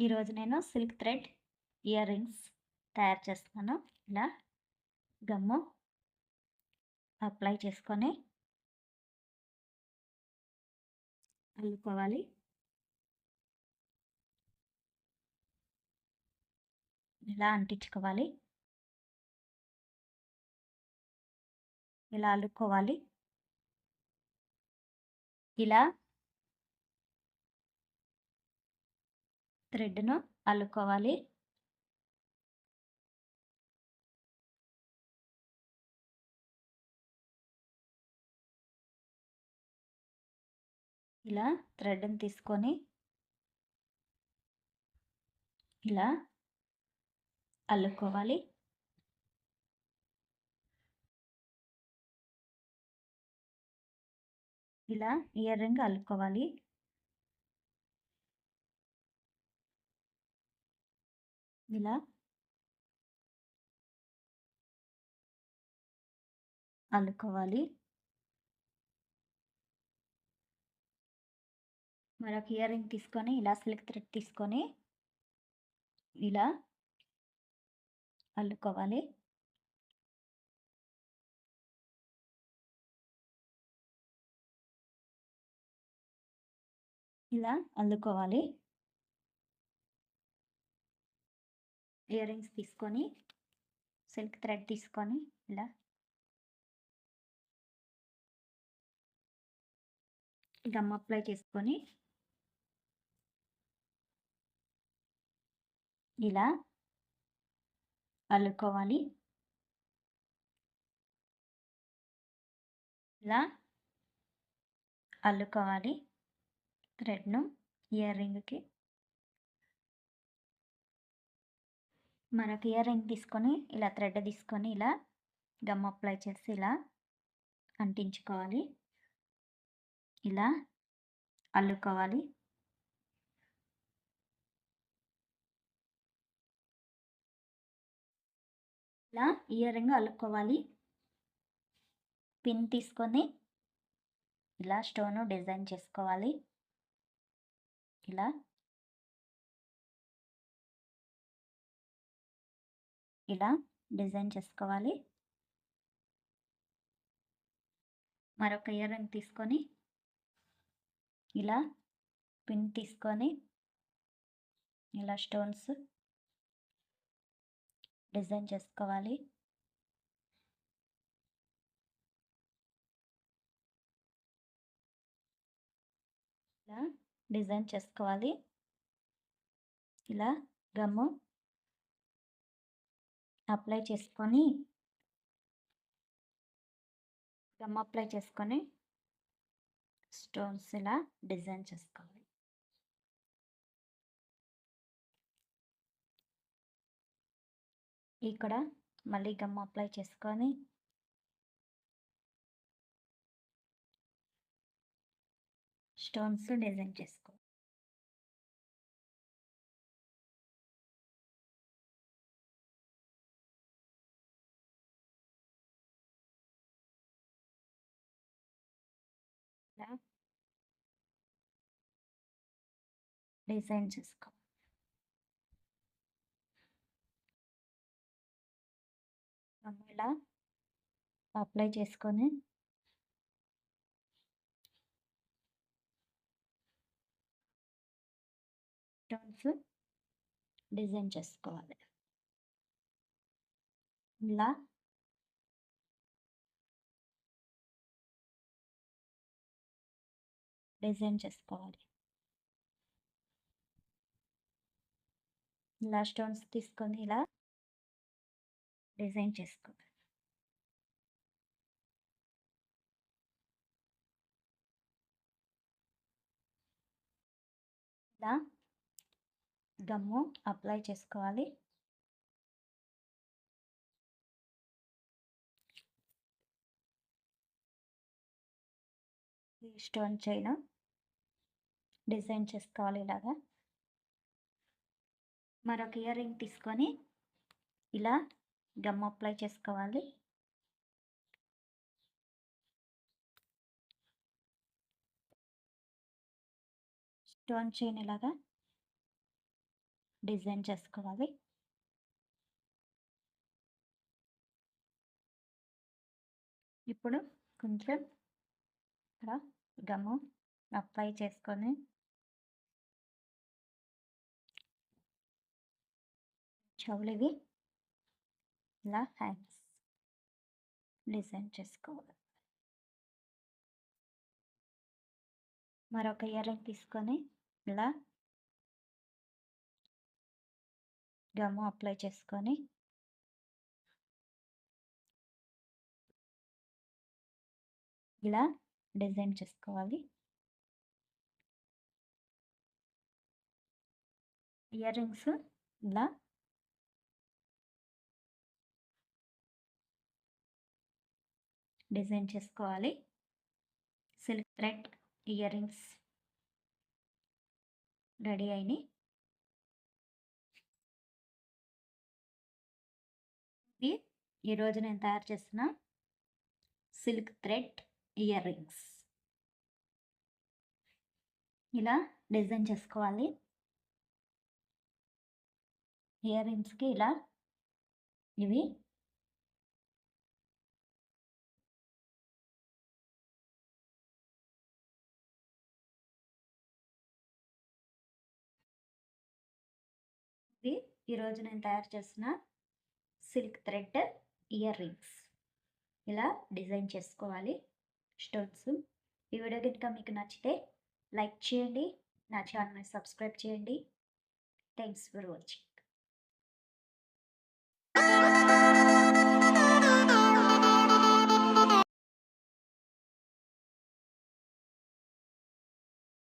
ఈరోజు నేను silk thread ear rings తయారు చేస్తున్నాను. ఇలా గమ్ము అప్లై చేసుకొని అల్లుకోవాలి. ఇలా అంటించుకోవాలి. ఇలా అల్లుకోవాలి. ఇలా థ్రెడ్ను అల్లుకోవాలి. ఇలా థ్రెడ్ని తీసుకొని ఇలా అల్లుకోవాలి. ఇలా ఇయర్ రింగ్ అల్లుకోవాలి. ఇలా. అల్లుకోవాలి మరొక ఇయర్ రింగ్ తీసుకొని ఇలా సిల్క్ థ్రెడ్ తీసుకొని ఇలా అల్లుకోవాలి. ఇలా అల్లుకోవాలి. ఇయర్ రింగ్స్ తీసుకొని సిల్క్ థ్రెడ్ తీసుకొని ఇలా. గమ్ అప్లై చేసుకొని ఇలా అల్లుకోవాలి. ఇలా అల్లుకోవాలి థ్రెడ్ను ఇయర్ రింగ్కి మనకి ఇయర్ రింగ్ తీసుకొని ఇలా థ్రెడ్ తీసుకొని ఇలా గమ్ అప్లై చేసి ఇలా అంటించుకోవాలి. ఇలా అల్లుకోవాలి. ఇలా ఇయర్ రింగ్ అల్లుకోవాలి. పిన్ తీసుకొని ఇలా స్టోను డిజైన్ చేసుకోవాలి. ఇలా ఇలా డిజైన్ చేసుకోవాలి. మరొక ఇయర్ రింగ్ తీసుకొని ఇలా పిన్ తీసుకొని ఇలా స్టోన్స్ డిజైన్ చేసుకోవాలి. ఇలా డిజైన్ చేసుకోవాలి. ఇలా గమ్ము అప్లై చేసుకొని గమ్ అప్లై చేసుకొని స్టోన్స్ ఇలా డిజైన్ చేసుకోవాలి. ఇక్కడ మళ్ళీ గమ్ అప్లై చేసుకొని స్టోన్స్ డిజైన్ చేసుకో డిజైన్ చేసుకో ఇలా అప్లై చేసుకొని టోన్స్ డిజైన్ చేసుకోవాలి. ఇలా డిజైన్ చేసుకోవాలి. ఇలా స్టోన్స్ తీసుకొని ఇలా డిజైన్ చేసుకోవాలి. ఇలా గమ్ము అప్లై చేసుకోవాలి. ఈ స్టోన్ చైన్ డిజైన్ చేసుకోవాలి ఇలాగా. మరొక ఇయర్ రింగ్ తీసుకొని ఇలా గమ్ అప్లై చేసుకోవాలి. స్టోన్ చైన్ ఇలాగా డిజైన్ చేసుకోవాలి. ఇప్పుడు కొంచెం ఇక్కడ గమ్ము అప్లై చేసుకొని చెవులవి ఇలా హ్యాండ్స్ డిజైన్ చేసుకోవాలి. మరొక ఇయర్ రింగ్ తీసుకొని ఇలా గమ్ము అప్లై చేసుకొని ఇలా డిజైన్ చేసుకోవాలి. ఇయర్ రింగ్స్ ఇలా డిజైన్ చేసుకోవాలి. Silk thread ear rings ready అయినాయి. ఇది ఈరోజు నేను తయారు చేసిన సిల్క్ థ్రెడ్ ఇయర్ రింగ్స్ ఇలా డిజైన్ చేసుకోవాలి. ఇయర్ రింగ్స్కి ఇలా ఇవి ఇది. ఈరోజు నేను తయారు చేసిన సిల్క్ థ్రెడ్ ఇయర్ రింగ్స్ ఇలా డిజైన్ చేసుకోవాలి స్టోన్స్ ఈ వీడియో కనుక మీకు నచ్చితే లైక్ చేయండి నా ఛానల్ని సబ్స్క్రైబ్ చేయండి. Thanks for watching